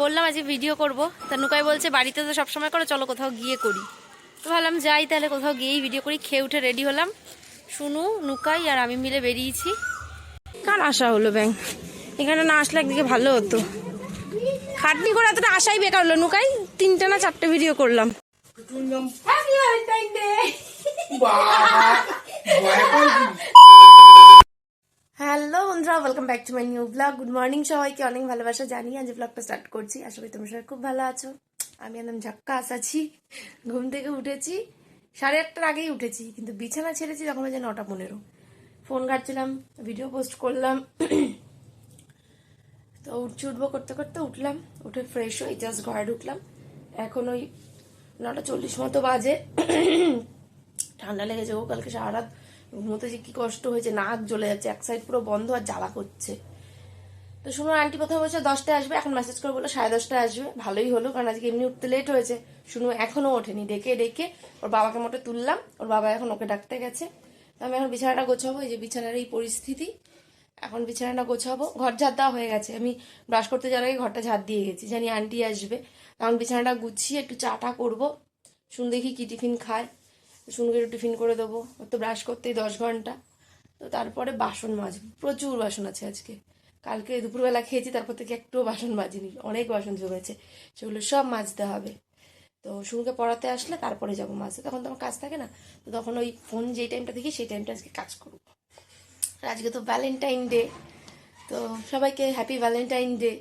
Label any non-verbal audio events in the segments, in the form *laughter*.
বললাম আজকে ভিডিও করব। তা নুকাই বলছে বাড়িতে তো সবসময় করো চলো কোথাও গিয়ে করি। তো ভাবলাম যাই তাহলে কোথাও গিয়েই ভিডিও করি খেয়ে উঠে রেডি হলাম। শুনু নুকাই আর আমি মিলে বেরিয়েছি। কার আশা হলো ব্যাংক এখানে না আসলে একদিকে ভালো হতো। খাটনি করে এতটা আশাই বেকার হলো। নুকাই তিনটা না চারটে ভিডিও করলাম। হ্যাপি হ্যালো বন্ধুরা welcome back to my new blog good morning সবাইকে, অনেক ভালোবাসা জানি আজ ব্লগটা স্টার্ট করছি। আশা করি তোমরা সবাই খুব ভালো আছো। আমি একদম ঝাক্কাস আছি, ঘুম থেকে উঠেছি, সাড়ে আটটার আগেই উঠেছি, কিন্তু বিছানা ছেড়েছি তখন বাজে নটা পনেরো। ফোন ঘাটছিলাম ভিডিও পোস্ট করলাম। তো উঠছি, উঠবো করতে করতে উঠলাম, উঠে ফ্রেশ হয়ে জাস্ট ঘরে ঢুকলাম। এখন ওই নটা চল্লিশ মতো বাজে। ঠান্ডা লেগেছে ও কালকে সারা রাত ঘুমোতে যে কি কষ্ট হয়েছে, নাক জ্বলে যাচ্ছে, এক সাইড পুরো বন্ধ আর জ্বালা করছে। তো শুনো আন্টি প্রথমে বলছে দশটায় আসবে, এখন মেসেজ করে বলল সাড়ে দশটায় আসবে। ভালোই হলো, কারণ আজকে এমনি উঠতে লেট হয়েছে। শুনো এখনও ওঠেনি, ডেকে ডেকে ওর বাবাকে মোটে তুললাম, ওর বাবা এখন ওকে ডাকতে গেছে। তো আমি এখন বিছানাটা গোছাবো, এই যে বিছানার এই পরিস্থিতি। এখন বিছানাটা গোছাবো, ঘর ঝাড় দেওয়া হয়ে গেছে। আমি ব্রাশ করতে যাওয়ার আগে ঘরটা ঝাড় দিয়ে গেছি, জানি আন্টি আসবে। এখন বিছানাটা গুছিয়ে একটু চাটা করব, শুন দেখি কি টিফিন খায়। শুনকে একটু টিফিন করে দেবো। ওর তো ব্রাশ করতেই দশ ঘণ্টা। তো তারপরে বাসন মাজবো। প্রচুর বাসন আছে আজকে। কালকে দুপুরবেলা খেয়েছি, তারপর থেকে একটুও বাসন মাজিনি। অনেক বাসন জমেছে। সেগুলো সব মাজতে হবে। তো শুনুকে পড়াতে আসলে তারপরে যাব মাজতে তখন তো আমার কাজ থাকে না। তো তখন ওই ফোন যেই টাইমটা দেখি, সেই টাইমটা আজকে কাজ করব। আজকে তো ভ্যালেন্টাইন ডে তো সবাইকে হ্যাপি ভ্যালেন্টাইন ডে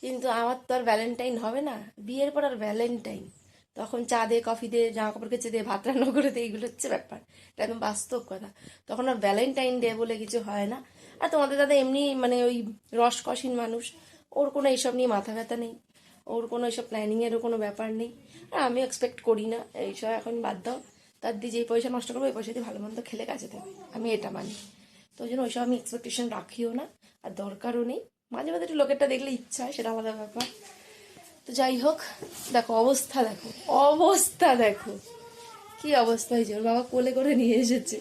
কিন্তু আমার তো আর ভ্যালেন্টাইন হবে না। বিয়ের পর আর ভ্যালেন্টাইন তখন চা দে কফি দে জামা কাপড় কেচে দে ভাত রান্না করে দে এইগুলো হচ্ছে ব্যাপার। এটা একদম বাস্তব কথা। তখন আর ভ্যালেন্টাইন ডে বলে কিছু হয় না। আর তোমাদের দাদা এমনি মানে ওই রসকসীন মানুষ। ওর কোনো এইসব নিয়ে মাথা ব্যথা নেই। ওর কোনো এইসব প্ল্যানিংয়েরও কোনো ব্যাপার নেই। আর আমি এক্সপেক্ট করি না। এইসব এখন বাদ দাও। তার দিয়ে যেই পয়সা নষ্ট করব, ওই পয়সা দিয়ে ভালো মন্দ খেলে কাজে দেবে। আমি এটা মানি। তো ওই জন্য ওইসব আমি এক্সপেকটেশন রাখিও না। আর দরকারও নেই। মাঝে মাঝে একটু লোকেরটা দেখলে ইচ্ছা হয়, সেটা আলাদা ব্যাপার। তো যাই হোক, দেখো অবস্থা দেখো অবস্থা দেখো। কি অবস্থা হয়েছে ওর বাবা কোলে করে নিয়ে এসেছে।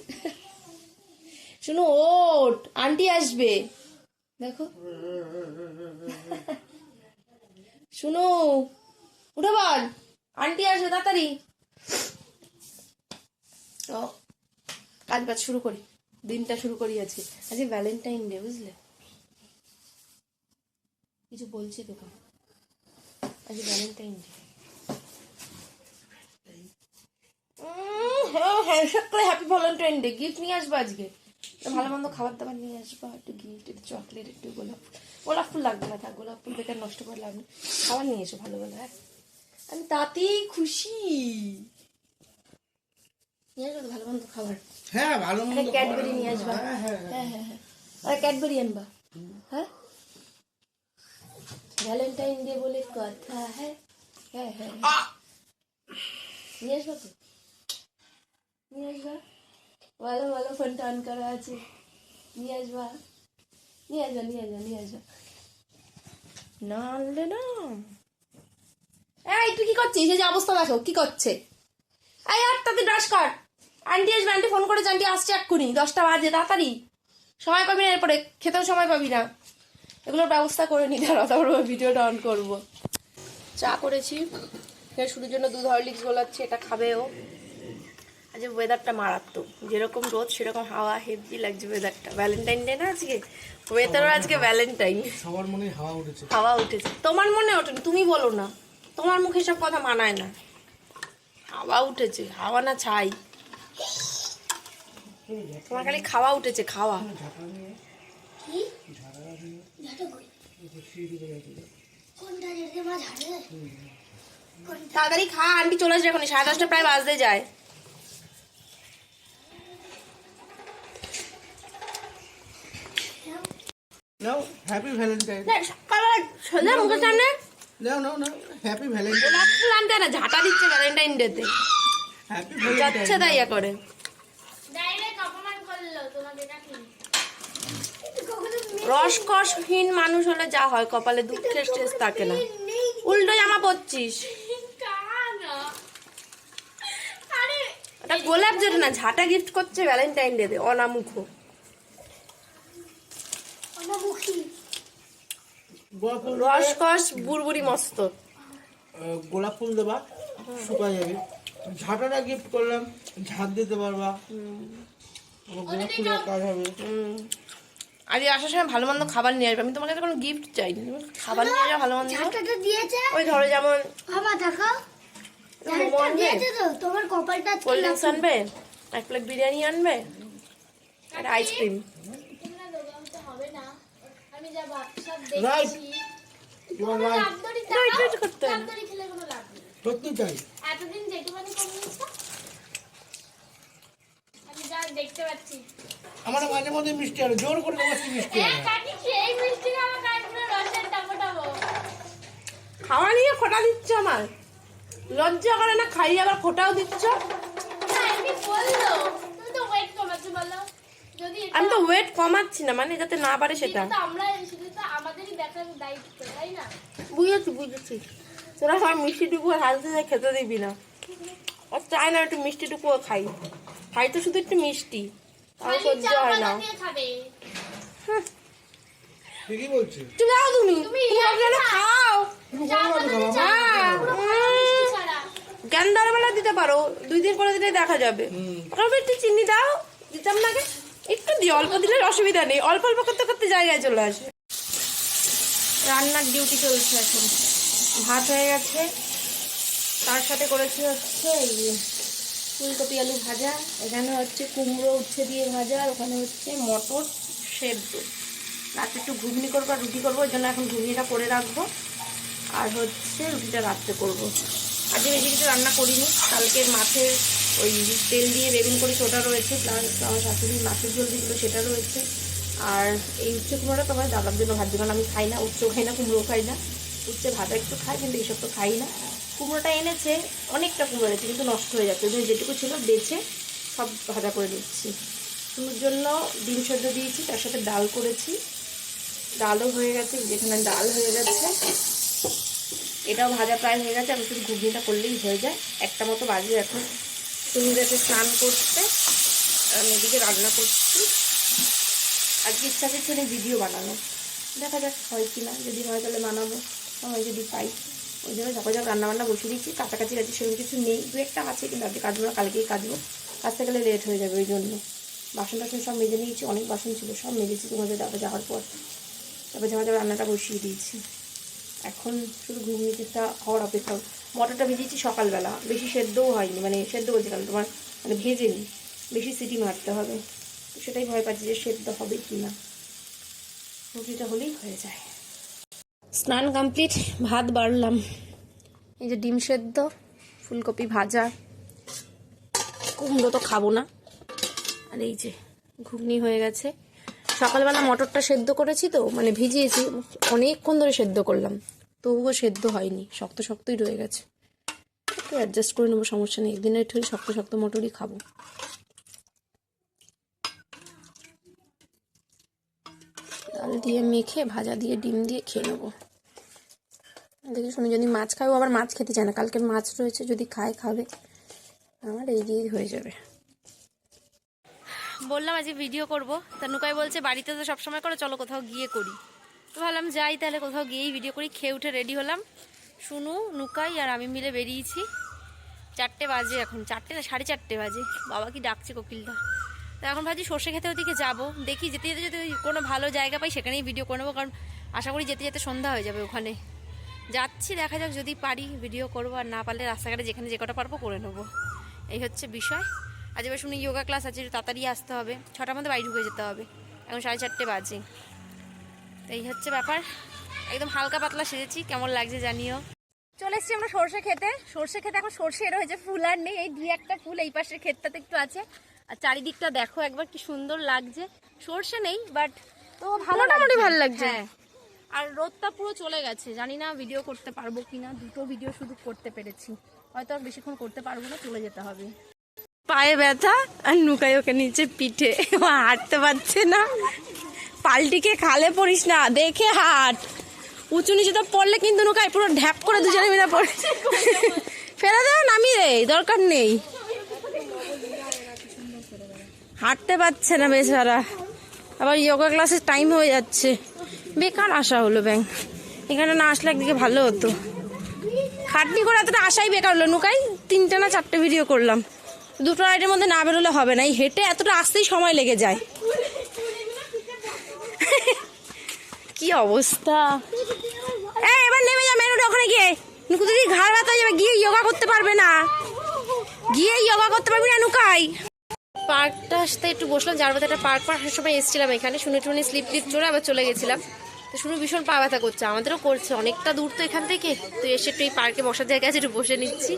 শুনো ওট আন্টি আসবে। দেখো। শুনো, উঠে বল। আন্টি আসবে, তাড়াতাড়ি। তো কাজ বাজ শুরু করি। দিনটা শুরু করি আজকে। আজকে ভ্যালেন্টাইন ডে বুঝলে? কিছু বলছি তোকে আজকে ভ্যালেন্টাইন ডে হ্যাঁ হ্যাঁ হ্যাপি ভ্যালেন্টাইন ডে গিফট নিয়ে আসব আজকে। ভালো মন্দ খাবার দাবার নিয়ে আসব একটু গিফট একটু চকলেট একটু গোলাপ ফুল। গোলাপ ফুল লাগবে না থাক গোলাপ ফুল বেকার নষ্ট করে লাভ খাবার নিয়ে এসো ভালো ভালো হ্যাঁ? আমি তাতেই খুশি। নিয়ে আসব ভালো মন্দ খাবার। হ্যাঁ ভালো মন্দ ক্যাডবেরি নিয়ে আসবা। হ্যাঁ, হ্যাঁ, হ্যাঁ। হ্যাঁ হ্যাঁ আর ক্যাডবেরি আনবা। হ্যাঁ ভ্যালেন্টাইন ডে বলে কথা হ্যাঁ হ্যাঁ হ্যাঁ হ্যাঁ। নিয়ে আসবা তো? নিয়ে আসবা? ভালো ভালো ফোনটা অন করা আছে। নিয়ে আসবা? নিয়ে আসবা নিয়ে আসবা নিয়ে আসবা। না আনলে না এই তুই কি করছিস? এই যে অবস্থা দেখো কি করছে? এই আটটাতে ব্রাশ কর। আন্টি আসবে আন্টি ফোন করেছে আন্টি আসছে এক্ষুনি। দশটা বাজে তাড়াতাড়ি। সময় পাবি না এরপরে খেতেও সময় পাবি না। এগুলোর ব্যবস্থা করে নি দাঁড়া তারপর ভিডিওটা অন করব। চা করেছি। এর শুধুর জন্য দুধ হরলিক্স গোলাচ্ছে এটা খাবে ও। আজ ওয়েদারটা মারাত্মক যেরকম রোদ সেরকম হাওয়া হেভি লাগছে ওয়েদারটা ভ্যালেন্টাইন ডে না আজকে? ওয়েদারও আজকে ভ্যালেন্টাইন সবার মনে হাওয়া উঠেছে। হাওয়া উঠেছে। তোমার মনে ওঠেনি? তুমি বলো না। তোমার মুখে সব কথা মানায় না। হাওয়া উঠেছে হাওয়া না ছাই। তোমার খালি খাওয়া উঠেছে খাওয়া। তাড়াতাড়ি খা আন্টি চলে আসবে এখন সাড়ে দশটা প্রায় বাজতে যায়। নাও হ্যাপি ভ্যালেন্টাইন দেখ, সকালবেলা সোজা মুখের সামনে। নাও নাও নাও হ্যাপি ভ্যালেন্টাইন গোলাপ ফুল আনতে না ঝাঁটা দিচ্ছে ভ্যালেন্টাইন ডেতে হ্যাপি যাচ্ছে তাই করে। রসকসহীন মানুষ হলে যা হয় কপালে দুঃখের শেষ থাকে না। উল্টো জামা পরছিস ওটা গোলাপ জল না ঝাঁটা গিফট করছে ভ্যালেন্টাইন ডে অনামুখ। রসকস বুড়বুড়ি মস্ত। গোলাপ ফুল দেবা শুকায় যাবে। ঝাঁটাটা গিফট করলাম ঝাঁট দিতে পারবা। গোলাপ ফুলের কাজ হবে। আজ আসার সময় ভালো মন্দ খাবার নিয়ে আসবে। আমি তোমার কাছে কোনো গিফট চাইনি। তুমি খাবার নিয়ে যাও ভালো মন্দ? ওই ধরো যেমন বাবা দেখো মোমো ঝাঁটা আনবে তোমার কপালটা কোল্ড ড্রিঙ্কস আনবে? এক প্লেট বিরিয়ানি আনবে? আর আইসক্রিম তোমরা দোকানতে হবে না আমি যা ভাবসাব Right. দেখছি তোমার কোনো রাইট লাভদড়ি Right, টাকা right করতে হবে। লাভদড়ি খেলে কোনো লাভ নেই সত্যি তাই এতদিন যেটুখানি কমিয়েছো আমি যা দেখতে পাচ্ছি। আমার মাঝে মধ্যে মিষ্টি আরও জোর করে তোমার মিষ্টি টাপো খাওয়া নিয়ে খোটা দিচ্ছ আমার লজ্জা করে না? খাইয়ে আবার খোটাও দিচ্ছ? না এমনি বলল। তুমি তো ওয়েট কমাচ্ছো বলো। যদি এটা- আমি তো ওয়েট কমাচ্ছি না মানে যাতে না পারে সেটা সেটা। তো আমরা সেটা তো আমাদেরই দেখার দায়িত্ব তাই না? বুঝেছি বুঝেছি। তোরা সবাই মিষ্টিটুকু হালতে খেতে দিবি না। ও চায় না একটু মিষ্টিটুকুও খাই খাই। তো শুধু একটু মিষ্টি। তাও সহ্য হয় না। ঠিকই বলছি তুমি যাও তুমি। খাও। হ্যাঁ। বেলা দিতে পারো। দুই দিন করে দিলে দেখা যাবে। একটু চিনি দাও দিতাম না একটু দিও অল্প দিলে অসুবিধা নেই। অল্প অল্প করতে করতে জায়গায় চলে আসে রান্নার ডিউটি চলছে এখন। ভাত হয়ে গেছে। তার সাথে করেছি হচ্ছে এই যে ফুলকপি, আলু ভাজা। এখানে হচ্ছে কুমড়ো উচ্ছে দিয়ে ভাজা, আর ওখানে হচ্ছে মটর সেদ্ধ। রাতে একটু ঘুগনি করব আর রুটি করব, ওই জন্য এখন ঘুগনিটা করে রাখব। আর হচ্ছে রুটিটা রাত্রে করব। আজকে বেশি কিছু রান্না করিনি। কালকে মাছের ওই তেল দিয়ে বেগুন করেছি ওটা রয়েছে। প্লাস আমার শাশুড়ি মাছের ঝোল দিয়েছিল সেটা রয়েছে। আর এই উচ্ছে কুমড়োটা তোমার দাদার জন্য কারণ আমি খাই না, উচ্চও খাই না, কুমড়োও খাই না। উচ্ছে ভাজা একটু খাই, কিন্তু এইসব তো খাই না। কুমড়োটা এনেছে, অনেকটা কুমড়ো এনেছে, কিন্তু নষ্ট হয়ে যাচ্ছে। ওই যেটুকু ছিল বেছে সব ভাজা করে নিচ্ছি। কুমড়োর জন্য ডিম সেদ্ধ দিয়েছি, তার সাথে ডাল করেছি। ডালও হয়ে গেছে যেখানে ডাল হয়ে গেছে। এটাও ভাজা প্রায় হয়ে গেছে, আমি শুধু ঘুগনিটা করলেই হয়ে যায়। একটা মতো বাজে এখন। তুমি গেছে স্নান করতে, আমি এদিকে রান্না করছি। আজকে ইচ্ছা করছে ভিডিও বানানো দেখা যাক হয় কি না যদি হয় তাহলে বানাবো সময় যদি পাই। ওই জন্য ঝাপা ঝাপ রান্না বান্না বসিয়ে দিচ্ছি কাছাকাছি কাছে সেরকম কিছু নেই, দু একটা আছে কিন্তু আজকে কাটবো না কালকেই কাটবো কাছতে গেলে লেট হয়ে যাবে ওই জন্য। বাসন টাসন সব মেজে নিয়েছি, অনেক বাসন ছিল, সব মেজেছি তোমাদের যাব যাওয়ার পর। তারপর ঝাপা রান্নাটা বসিয়ে দিয়েছি। এখন শুধু ঘুগনিটা হওয়ার অপেক্ষা মটরটা ভেজেছি সকালবেলা, বেশি সেদ্ধও হয়নি মানে সেদ্ধ বলছি কারণ তোমার মানে ভেজে ভেজেনি, বেশি সিটি মারতে হবে। সেটাই ভয় পাচ্ছি যে সেদ্ধ হবে কি না রুটিটা হলেই হয়ে যায়। স্নান কমপ্লিট ভাত বাড়লাম। এই যে ডিম সেদ্ধ ফুলকপি ভাজা। কুমড়ো তো খাব না। আর এই যে ঘুগনি হয়ে গেছে। সকালবেলা মটরটা সেদ্ধ করেছি তো মানে ভিজিয়েছি অনেকক্ষণ ধরে সেদ্ধ করলাম। তবুও সেদ্ধ হয়নি শক্ত শক্তই রয়ে গেছে। একটু অ্যাডজাস্ট করে নেব সমস্যা নেই। একদিন একটু শক্ত শক্ত মটরই খাব। ডাল দিয়ে মেখে, ভাজা দিয়ে ডিম দিয়ে খেয়ে নেব। দেখি শুনি যদি মাছ খায় আবার মাছ খেতে চায় না। কালকের মাছ রয়েছে, যদি খায়, খাবে। আমার এই হয়ে যাবে। বললাম আজকে ভিডিও করব। তা নুকাই বলছে, বাড়িতে তো সবসময় করে, চলো কোথাও গিয়ে করি। তো ভাবলাম যাই, তাহলে কোথাও গিয়েই ভিডিও করি। খেয়ে উঠে রেডি হলাম। শুনু, নুকাই আর আমি মিলে বেরিয়েছি। চারটে বাজে এখন। চারটে না, সাড়ে চারটে বাজে। বাবা কি ডাকছে কোকিলটা তো এখন ভাবছি সর্ষে খেতে ওদিকে যাব। দেখি যেতে যেতে যদি কোনো ভালো জায়গা পাই সেখানেই ভিডিও করে নেব, কারণ আশা করি যেতে যেতে সন্ধ্যা হয়ে যাবে ওখানে। যাচ্ছি, দেখা যাক যদি পারি ভিডিও করব, আর না পারলে রাস্তাঘাটে যেখানে যে কটা পারব করে নেব। এই হচ্ছে বিষয়। আজ এবার শুনি যোগা ক্লাস আছে তাড়াতাড়ি আসতে হবে। ছটার মধ্যে বাড়ি ঢুকে যেতে হবে। এখন সাড়ে চারটে বাজে। তো এই হচ্ছে ব্যাপার। একদম হালকা পাতলা সেজেছি, কেমন লাগছে জানিও। চলে এসছি আমরা সর্ষে খেতে সর্ষে খেতে এখন সর্ষে এর হয়েছে ফুল আর নেই, এই দুই একটা ফুল এই পাশের ক্ষেতটাতে একটু আছে। আর চারিদিকটা দেখো একবার কি সুন্দর লাগছে। সর্ষে নেই বাট তো ভালো মোটামুটি ভালো লাগছে। হ্যাঁ। আর রোদটা পুরো চলে গেছে জানি না ভিডিও করতে পারব কিনা দুটো ভিডিও শুধু করতে পেরেছি। হয়তো আর বেশিক্ষণ করতে পারব না চলে যেতে হবে। পায়ে ব্যথা আর নুকাই ওকে নিচে পিঠে। হাঁটতে পারছে না। পাল্টিকে খালে পড়িস না দেখে হাট। উঁচু নিচে তো পড়লে কিন্তু নুকাই পুরো ঢ্যাপ করে দুজনে মিলে পড়ে। *laughs* ফেলে দেয় নামিয়ে রে দরকার নেই। হাঁটতে পারছে না বেচারা। আবার যোগা ক্লাসের টাইম হয়ে যাচ্ছে। বেকার আসা হলো ব্যাংক এখানে না আসলে একদিকে ভালো হতো। খাটনি করে এতটা আশাই বেকার হলো। নুকাই, তিনটে না চারটে ভিডিও করলাম। দুটো রাইডের মধ্যে না বেরোলে হবে না। এই হেঁটে এতটা আসতেই সময় লেগে যায়। কি অবস্থা? এই, এবার নেমে যা মেনুটা ওখানে গিয়ে। নুকু দিদি ঘাড় ব্যথা যাবে। গিয়ে যোগা করতে পারবে না। গিয়ে যোগা করতে পারবি না নুকাই। পার্কটা আসতে একটু বসলাম যার মধ্যে একটা পার্ক পার্ক আসার সময় এসেছিলাম এখানে। শুনে টুনে স্লিপ টিপ চড়ে আবার চলে গেছিলাম। তো শুনে ভীষণ পা ব্যথা করছে আমাদেরও করছে অনেকটা দূর তো এখান থেকে। তো এসে একটু এই পার্কে বসার জায়গা আছে একটু বসে নিচ্ছি।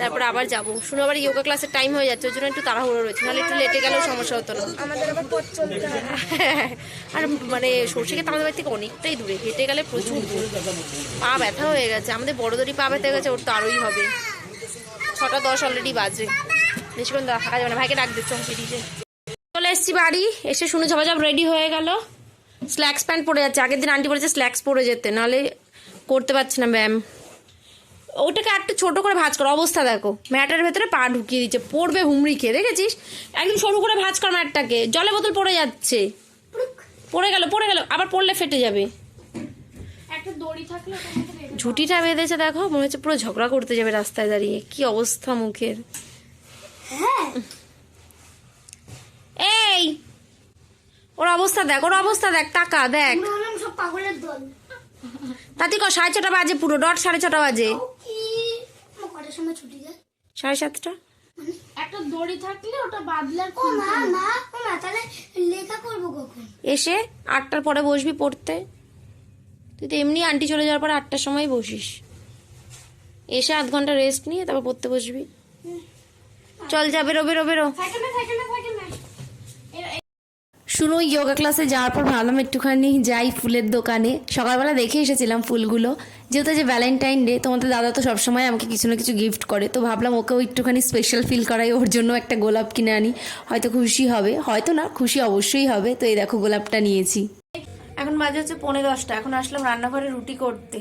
তারপর আবার যাব। শুনে আবার যোগা ক্লাসের টাইম হয়ে যাচ্ছে ওই জন্য একটু তাড়াহুড়ো রয়েছে নাহলে একটু লেটে গেলেও সমস্যা হতো না। আমাদের *laughs* আর মানে সর্ষে আমাদের বাড়ি থেকে অনেকটাই দূরে হেঁটে গেলে প্রচুর দূর। পা ব্যথা হয়ে গেছে আমাদের বড়দেরই পা ব্যথা হয়ে গেছে ওর তো আরোই হবে। ছটা দশ অলরেডি বাজে। বেশিক্ষণ থাকা যাবে না। ভাইকে ডাক দিচ্ছে বেরিয়ে চলে এসেছি বাড়ি এসে শুনে ঝপাঝপ রেডি হয়ে গেল। স্ল্যাক্স প্যান্ট পরে যাচ্ছে। আগের দিন আন্টি বলেছে স্ল্যাক্স পরে যেতে নাহলে করতে পারছি না ব্যায়াম ওটাকে একটু ছোট করে ভাজ কর। অবস্থা দেখো ম্যাটের ভেতরে পা ঢুকিয়ে দিচ্ছে। পড়বে হুমড়ি খেয়ে দেখেছিস? একদম সরু করে ভাজ কর ম্যাটটাকে। জলে বোতল পড়ে যাচ্ছে। পড়ে গেল পড়ে গেল। আবার পড়লে ফেটে যাবে। ঝুটিটা বেঁধেছে দেখো। মনে হচ্ছে পুরো ঝগড়া করতে যাবে রাস্তায় দাঁড়িয়ে। কি অবস্থা মুখের। এই ওর অবস্থা দেখ ওর অবস্থা দেখ টাকা দেখ। আমরা হলাম সব পাগলের দল। তাতে ক সাড়ে ছটা বাজে পুরো ডট সাড়ে ছটা বাজে। ও কি? আমার কটার সময় ছুটি যায়? সাড়ে সাতটা? একটা দড়ি থাকলে ওটা বাঁধলে ও মা মা ও মা তাহলে লেখা করব কখন? এসে আটটার পরে বসবি পড়তে। তুই তো এমনি আন্টি চলে যাওয়ার পরে আটটার সময় বসিস। এসে আধ ঘণ্টা রেস্ট নিয়ে তারপর পড়তে বসবি। চল যা বেরো বেরো বেরো। শুনো যোগা ক্লাসে যাওয়ার পর ভাবলাম একটুখানি যাই ফুলের দোকানে। সকালবেলা দেখে এসেছিলাম ফুলগুলো। যেহেতু যে ভ্যালেন্টাইন ডে তোমাদের দাদা তো সবসময় আমাকে কিছু না কিছু গিফট করে। তো ভাবলাম ওকেও একটুখানি স্পেশাল ফিল করাই ওর জন্য একটা গোলাপ কিনে আনি। হয়তো খুশি হবে। হয়তো না খুশি অবশ্যই হবে। তো এই দেখো গোলাপটা নিয়েছি। এখন বাজে হচ্ছে পনেরো দশটা। এখন আসলাম রান্নাঘরে রুটি করতে।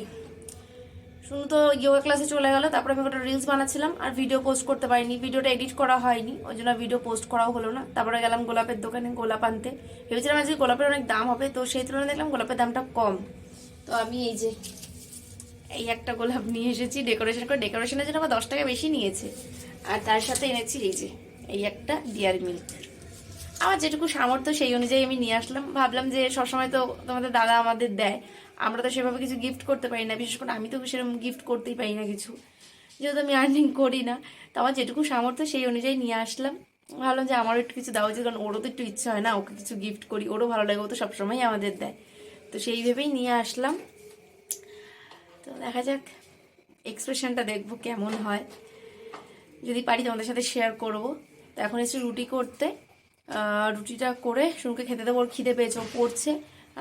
শুধু তো যোগা ক্লাসে চলে গেল, তারপরে আমি একটা রিলস বানাচ্ছিলাম, আর ভিডিও পোস্ট করতে পারিনি ভিডিওটা এডিট করা হয়নি, ওই জন্য ভিডিও পোস্ট করাও হলো না। তারপরে গেলাম গোলাপের দোকানে, গোলাপ আনতে। ভেবেছিলাম আজকে গোলাপের অনেক দাম হবে, তো সেই তুলনায় দেখলাম গোলাপের দামটা কম। তো আমি এই যে, এই একটা গোলাপ নিয়ে এসেছি ডেকোরেশন করে ডেকোরেশনের জন্য আমার দশ টাকা বেশি নিয়েছে। আর তার সাথে এনেছি এই যে, এই একটা ডিয়ার মিল্ক আমার যেটুকু সামর্থ্য, সেই অনুযায়ী আমি নিয়ে আসলাম। ভাবলাম যে সবসময় তো তোমাদের দাদা আমাদের দেয়। আমরা তো সেভাবে কিছু গিফট করতে পারি না, বিশেষ করে আমি তো সেরকম গিফট করতেই পারি না কিছু। যেহেতু আমি আর্নিং করি না। তো আমার যেটুকু সামর্থ্য, সেই অনুযায়ী নিয়ে আসলাম। ভাবলাম যে আমারও একটু কিছু দেওয়া উচিত, কারণ ওরও তো একটু ইচ্ছা হয় না, ওকে কিছু গিফট করি। ওরও ভালো লাগে, ও তো সবসময়ই আমাদের দেয়। তো সেই ভেবেই নিয়ে আসলাম। তো দেখা যাক এক্সপ্রেশনটা দেখব কেমন হয়। যদি পারি তোমাদের সাথে শেয়ার করব। তো এখন এসে রুটি করতে। রুটিটা করে শুনুকে খেতে দেবো ওর খিদে পেয়েছে ও পড়ছে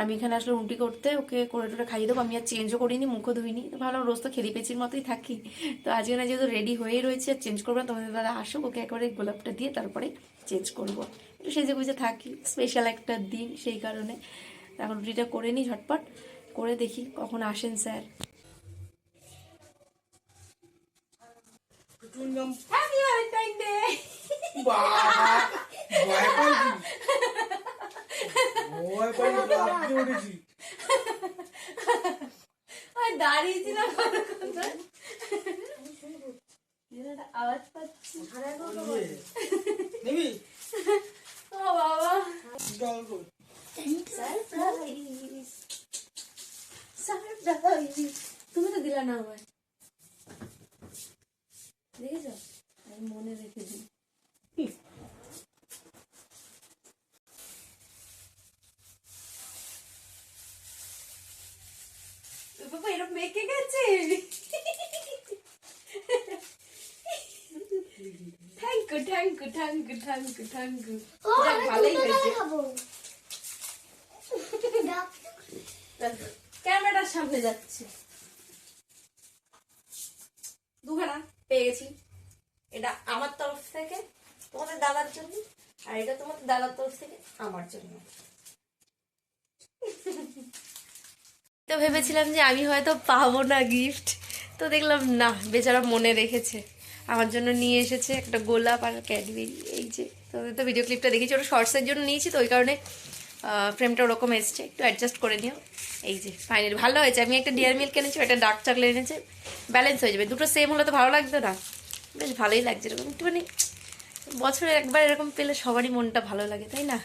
আমি এখানে আসলে রুটি করতে ওকে করে টোরে খাইয়ে দেবো। আমি আর চেঞ্জও করিনি মুখও ধুইনি। তো ভালো রোজ তো খেলি পেঁচির মতোই থাকি। তো আজকে না যেহেতু রেডি হয়েই রয়েছে আর চেঞ্জ করব না তোমাদের দাদা আসুক ওকে একবারে গোলাপটা দিয়ে তারপরে চেঞ্জ করব। একটু সেজে গুজে থাকি স্পেশাল একটা দিন সেই কারণে। এখন রুটিটা করে নিই ঝটপট করে দেখি কখন আসেন স্যার। বাবা। *laughs* ভয় পাইছি। ভয় পাইছি লাফতে উঠেছি। ওই দাঁড়িয়েছিলাম আওয়াজ পাচ্ছি। নিবি ও বাবা। কই? সারপ্রাইজ সারপ্রাইজ তুমি তো দিলা না আমার দেখেছ? আমি মনে রেখেছি বাবা এরকম মেকে গেছে ভালোই হয়েছে। সামনে যাচ্ছে। দুখানা পেয়ে গেছি। এটা আমার তরফ থেকে তোমাদের দাদার জন্য আর এটা তোমাদের দাদার তরফ থেকে আমার জন্য। তো ভেবেছিলাম যে আমি হয়তো পাবো না গিফট তো দেখলাম, না, বেচারা মনে রেখেছে। আমার জন্য নিয়ে এসেছে একটা গোলাপ আর ক্যাডবেরি। এই যে তোমাদের তো ভিডিও ক্লিপটা দেখেছি, ওটা শর্টসের জন্য নিয়েছি, তো ওই কারণে ফ্রেমটা ওরকম এসছে। একটু অ্যাডজাস্ট করে নিও। এই যে ফাইনাল ভালো হয়েছে। আমি একটা ডিয়ার মিল্ক এনেছি, একটা ডার্ক চকলেট এনেছে ব্যালেন্স হয়ে যাবে। দুটো সেম হলে তো ভালো লাগতো না। বেশ ভালোই লাগছে এরকম। একটুখানি বছরে একবার এরকম পেলে সবারই মনটা ভালো লাগে, তাই না?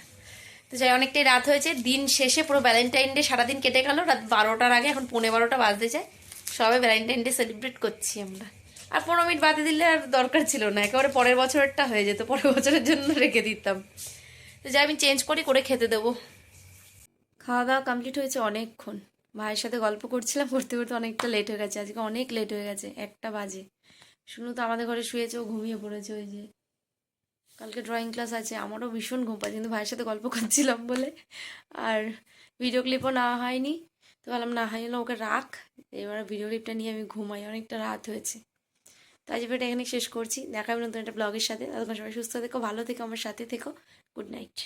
তো যাই, অনেকটাই রাত হয়েছে। দিন শেষে পুরো ভ্যালেন্টাইন ডে সারাদিন কেটে গেল। রাত বারোটার আগে এখন পনেরো বারোটা বাজতে যায়। সবাই ভ্যালেন্টাইন ডে সেলিব্রেট করছি আমরা। আর পনেরো মিনিট বাদে দিলে আর দরকার ছিল না। একেবারে পরের বছরেরটা হয়ে যেত। পরের বছরের জন্য রেখে দিতাম। তো যাই, আমি চেঞ্জ করি, করে খেতে দেবো। খাওয়া দাওয়া কমপ্লিট হয়েছে অনেকক্ষণ। ভাইয়ের সাথে গল্প করছিলাম, করতে করতে অনেকটা লেট হয়ে গেছে। আজকে অনেক লেট হয়ে গেছে। একটা বাজে। শুনু তো আমাদের ঘরে শুয়েছে, ও ঘুমিয়ে পড়েছে ওই যে। কালকে ড্রয়িং ক্লাস আছে, আমারও ভীষণ ঘুম পাচ্ছে কিন্তু ভাইয়ের সাথে গল্প করছিলাম বলে। আর ভিডিও ক্লিপও না হয়নি, তো বললাম না হয় ওকে রাখ। এবার ভিডিও ক্লিপটা নিয়ে আমি ঘুমাই, অনেকটা রাত হয়েছে। তো আজ ভিডিওটা এখানে শেষ করছি, দেখা হবে নতুন একটা ব্লগের সাথে। তাদের সবাই সুস্থ থেকো, ভালো থেকো, আমার সাথে থেকো। Good night